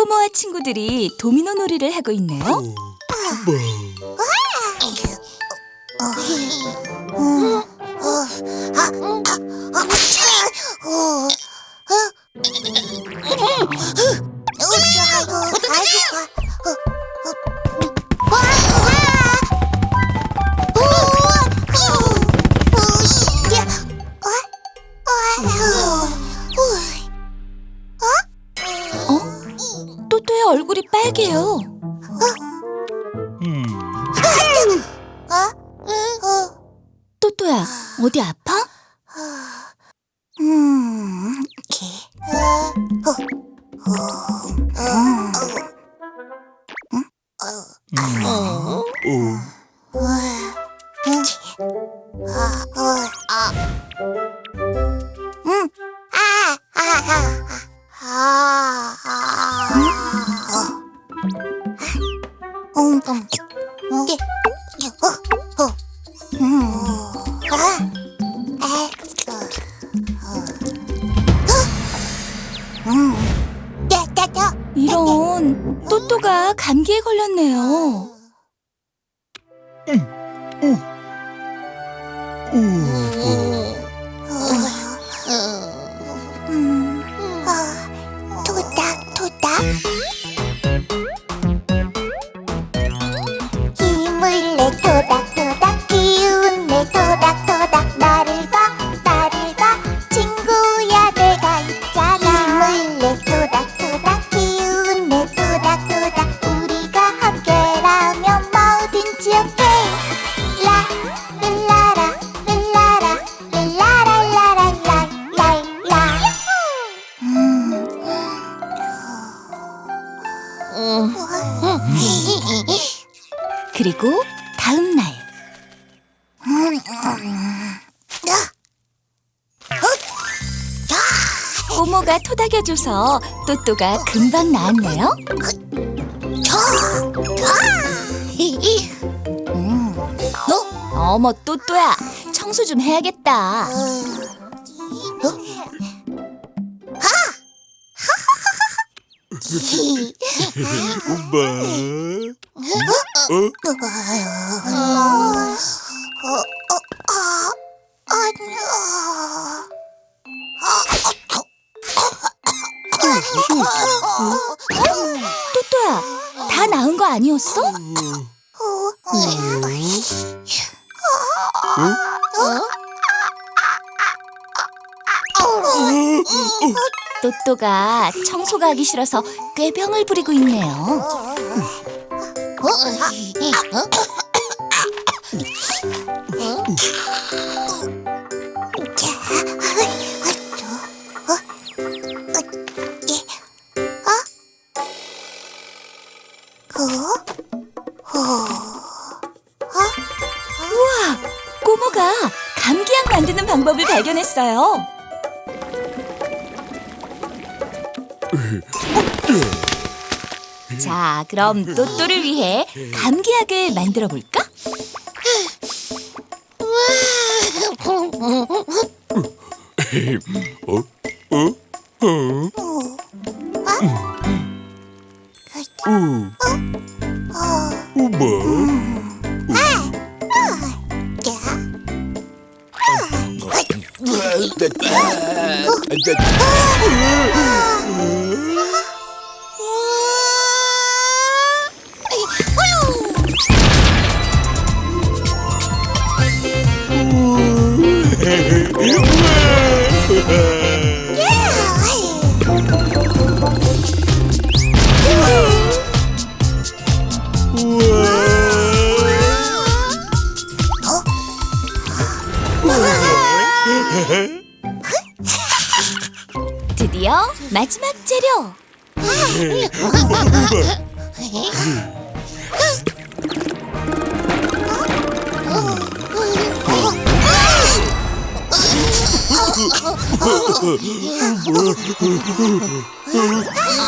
꼬마와 친구들이 도미노 놀이를 하고 있네요. 어? 얼굴이 빨개요. 또또야, 어디 아파? 토닥여줘서 또또가 금방 나았네요. 어머 또또야 청소 좀 해야겠다. 또또야 다 나은 거 아니었어? 또또가 청소가 하기 싫어서 꾀병을 부리고 있네요. 우 발견했어요. 자, 그럼 또또를 위해 감기약을 만들어 볼까?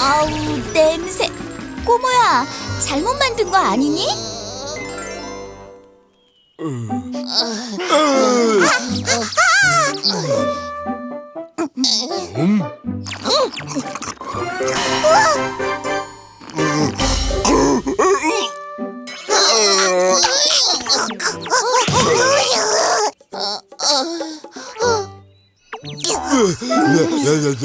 아우 냄새. 꼬모야, 잘못 만든 거 아니니?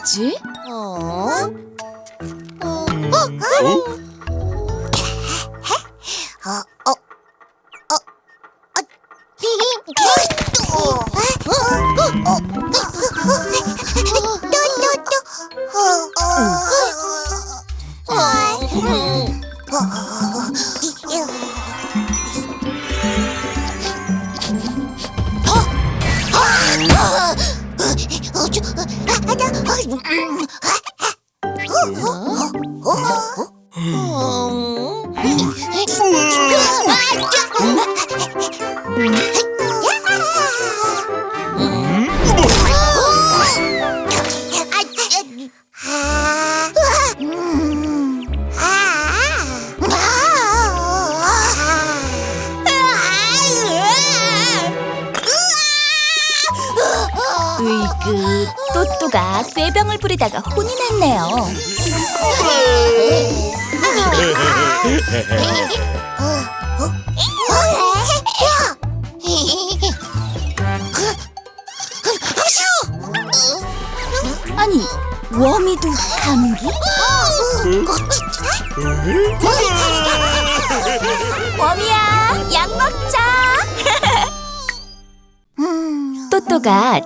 갔지? 어?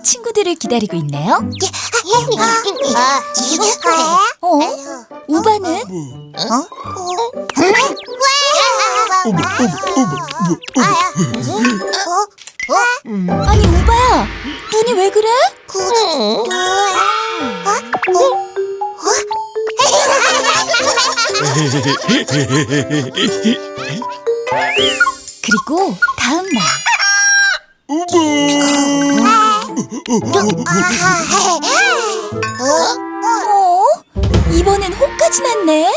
친구들을 기다리고 있네요. 어? 우바는? 아니 우바야 눈이 왜 그래? 그리고 다음 날. 어? 이번엔 호까지 났네.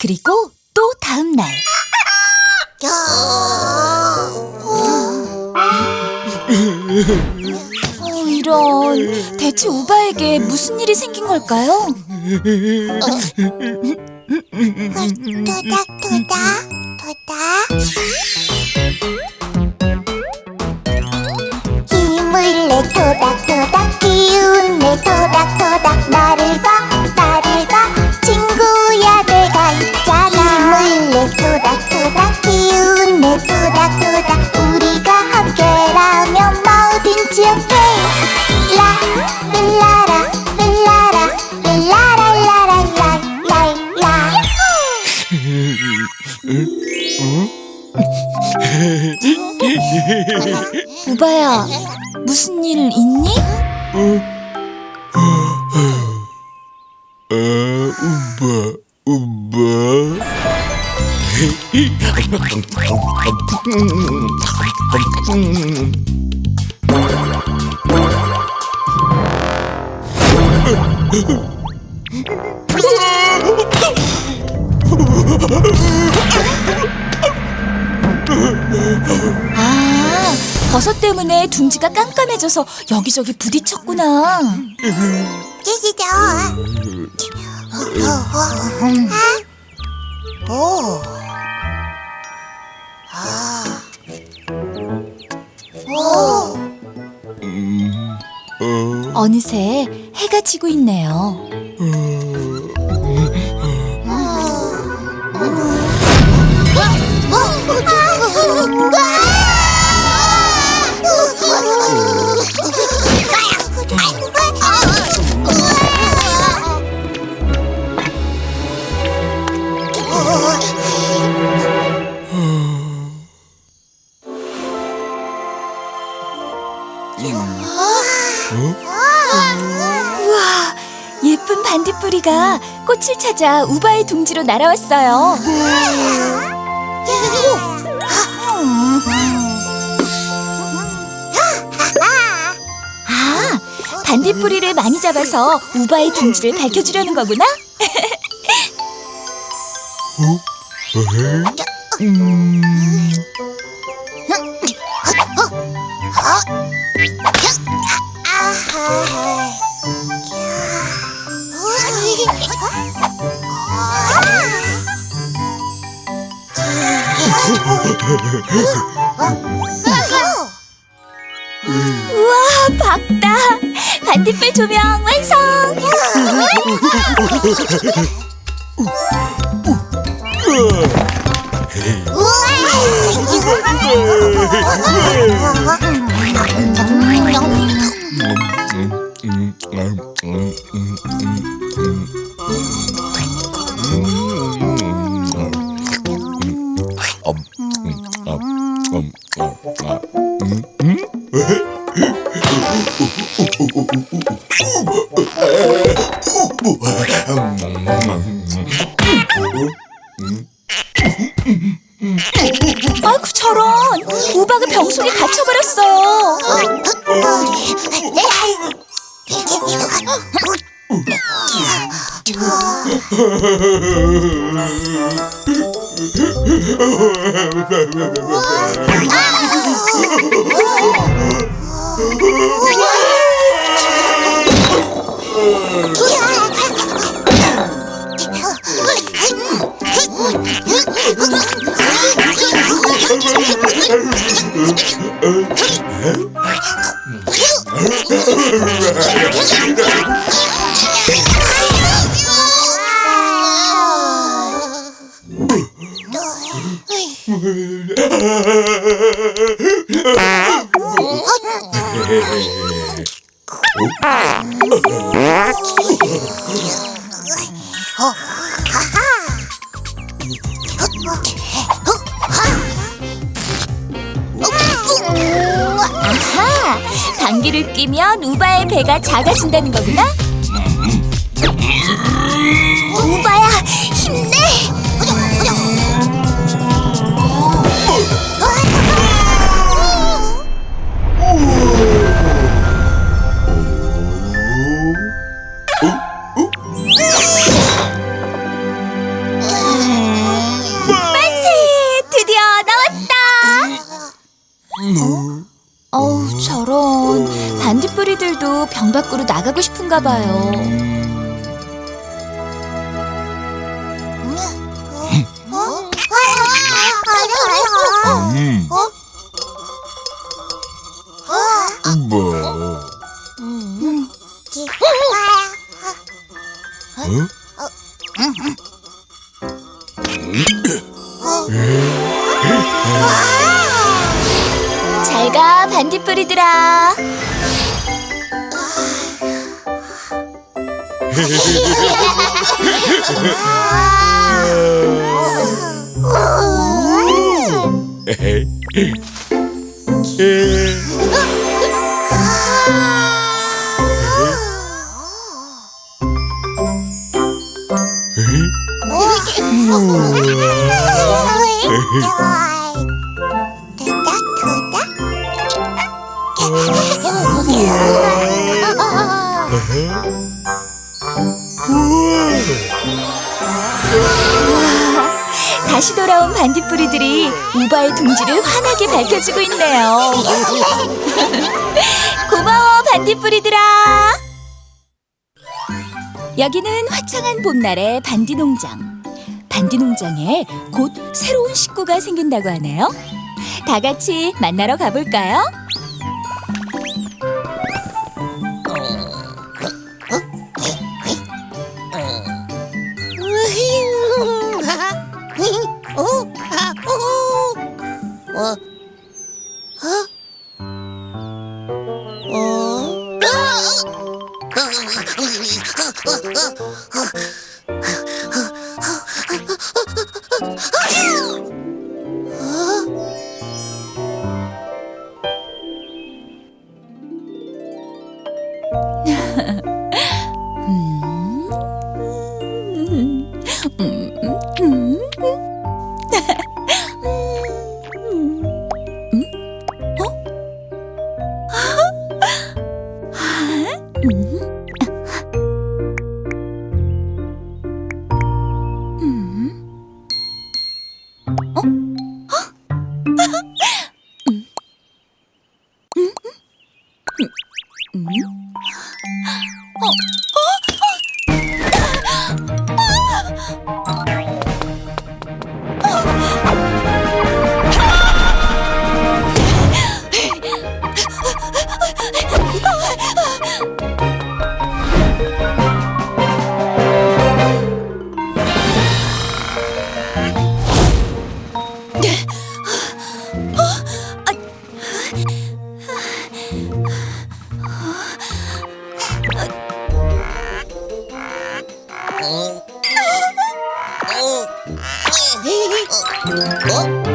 그리고 또 다음 날. 어, 이런 대체 우바에게 무슨 일이 생긴 걸까요? 토닥 토닥 토닥 힘을 내 토닥 토닥 기운 내 토닥 토닥 나를 봐 우바야 무슨 일 있니? 아, 우마, 우마. 아 버섯 때문에 둥지가 깜깜해져서 여기저기 부딪혔구나. 찌찌죠. 오. 아. 오. 어, 어느새 해가 지고 있네요. 우와 꽃을 찾아 우바의 둥지로 날아왔어요. 아, 반딧불이를 많이 잡아서 우바의 둥지를 밝혀주려는 거구나? 우와, 박다! 반딧불 조명 완성! 아이 Hıh! 아하! 감기를 끼면 우바의 배가 작아진다는 거구나? 우바야, 힘내! 병 밖으로 나가고 싶은가 봐요. 음, 뭐? 어? 잘 가, 반딧불이들아. 다시 반딧불이들이 우바의 둥지를 환하게 밝혀주고 있네요. 고마워, 반딧불이들아. 여기는 화창한 봄날의 반디농장. 반디농장에 곧 새로운 식구가 생긴다고 하네요. 다 같이 만나러 가볼까요? 아,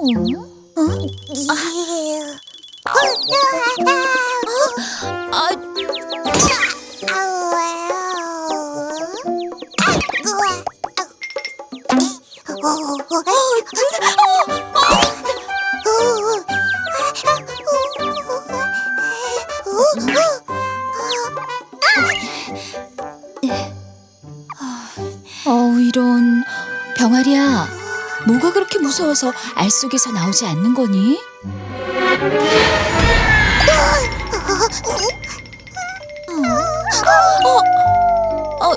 어우 무서워서 알 속에서 나오지 않는 거니? 어, 어,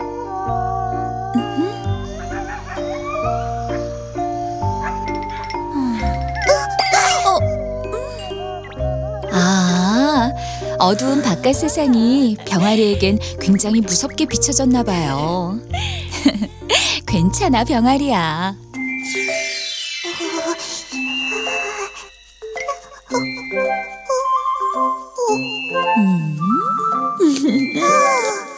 아, 어두운 바깥 세상이 병아리에겐 굉장히 무섭게 비춰졌나 봐요. 괜찮아, 병아리야. う。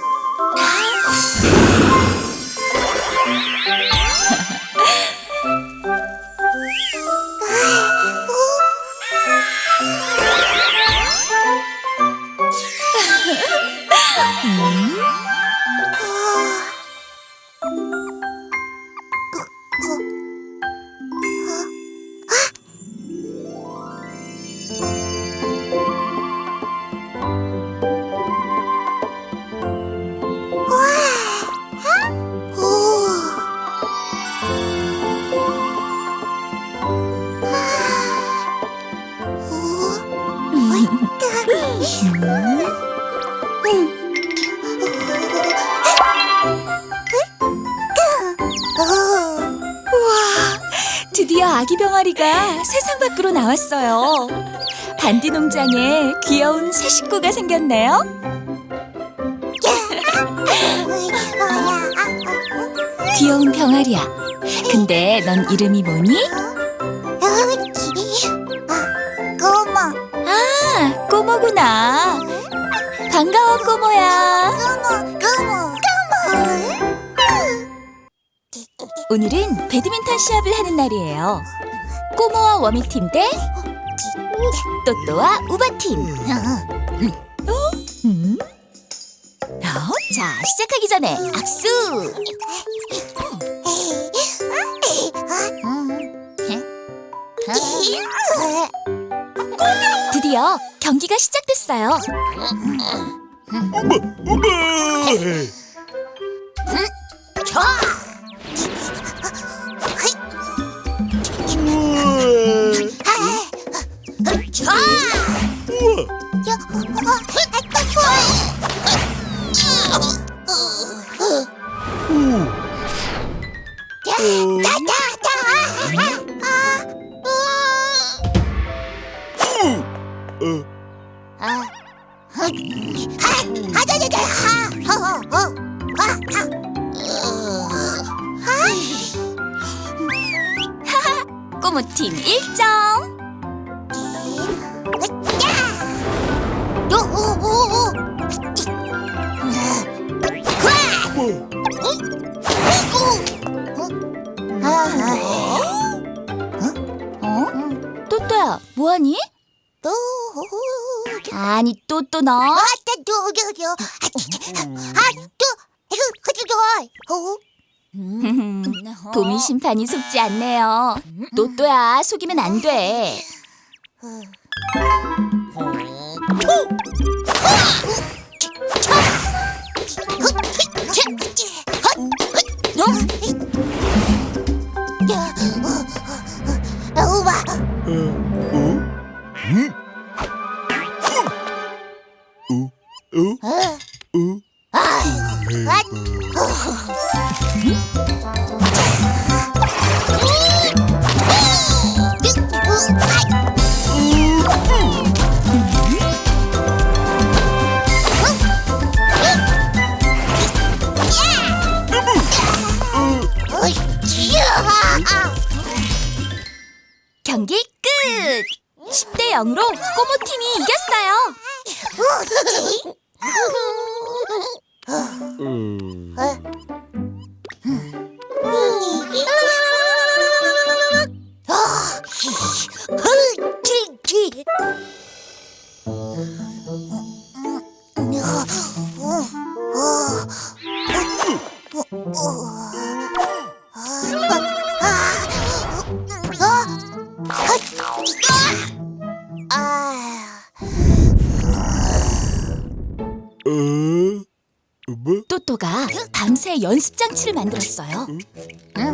드디어 아기 병아리가 세상 밖으로 나왔어요. 반디 농장에 귀여운 새 식구가 생겼네요. 귀여운 병아리야. 근데 넌 이름이 뭐니? 오늘은 배드민턴 시합을 하는 날이에요. 꼬모와 워미팀 대 또또와 우바팀. 음? 어? 자, 시작하기 전에 악수. 드디어 경기가 시작됐어요. 꼬모팀 아니, 또또 너. 도미 심판이 속지 않네요. 또또야, 속이면 안 돼. 우와 경 기 또또가 밤새 연습 장치를 만들었어요. 어?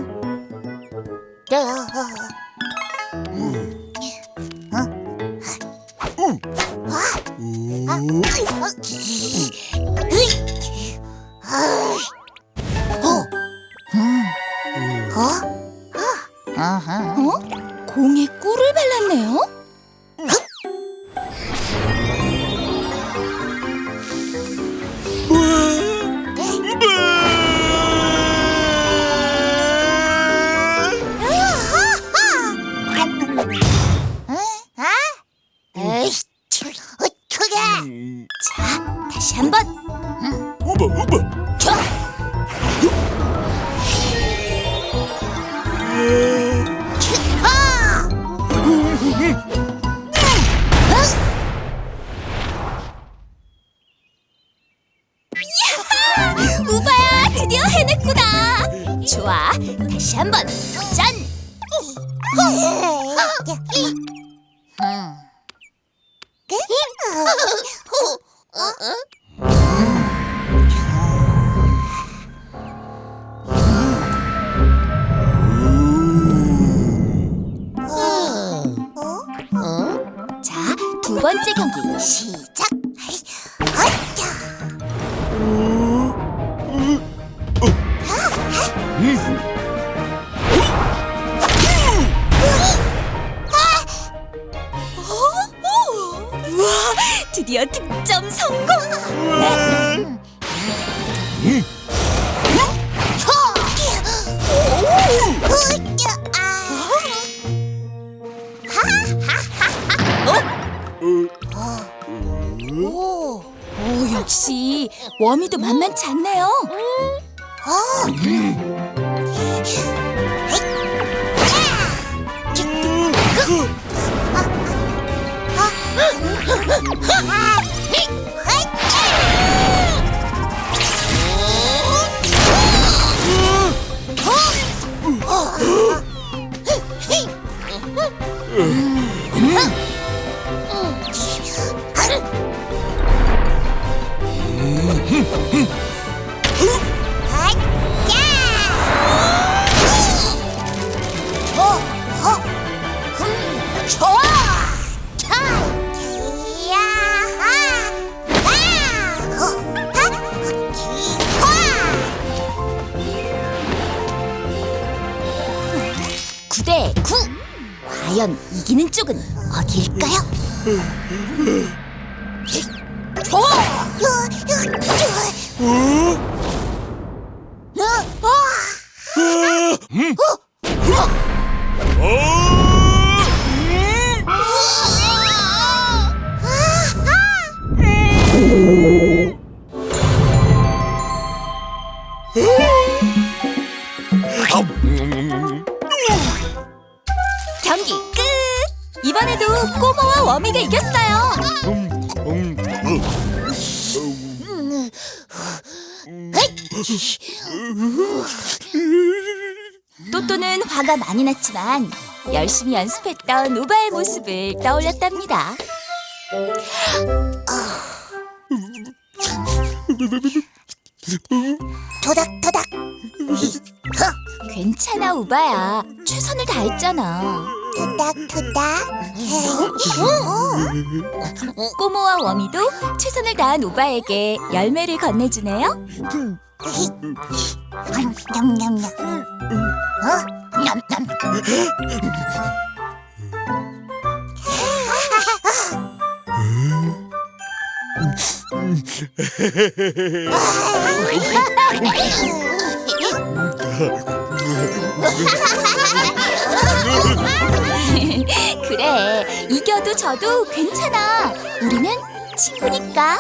우바야, 드디어 해냈구나. 좋아, 다시 한번 도전. 두 번째 경기 시작. 우와, 드디어 득점 성공. 워미도 만만치 않네요. 좋아! 과연 이기는 쪽은 어디일까요? 많이 났지만 열심히 연습했던 우바의 모습을 떠올렸답니다. 도닥도닥! 괜찮아 우바야. 최선을 다했잖아. 도닥도닥! 꼬모와 워미도 최선을 다한 우바에게 열매를 건네주네요. 냠냠냠. 어? 냠냠. 그래, 이겨도 져도 괜찮아. 우리는 친구니까.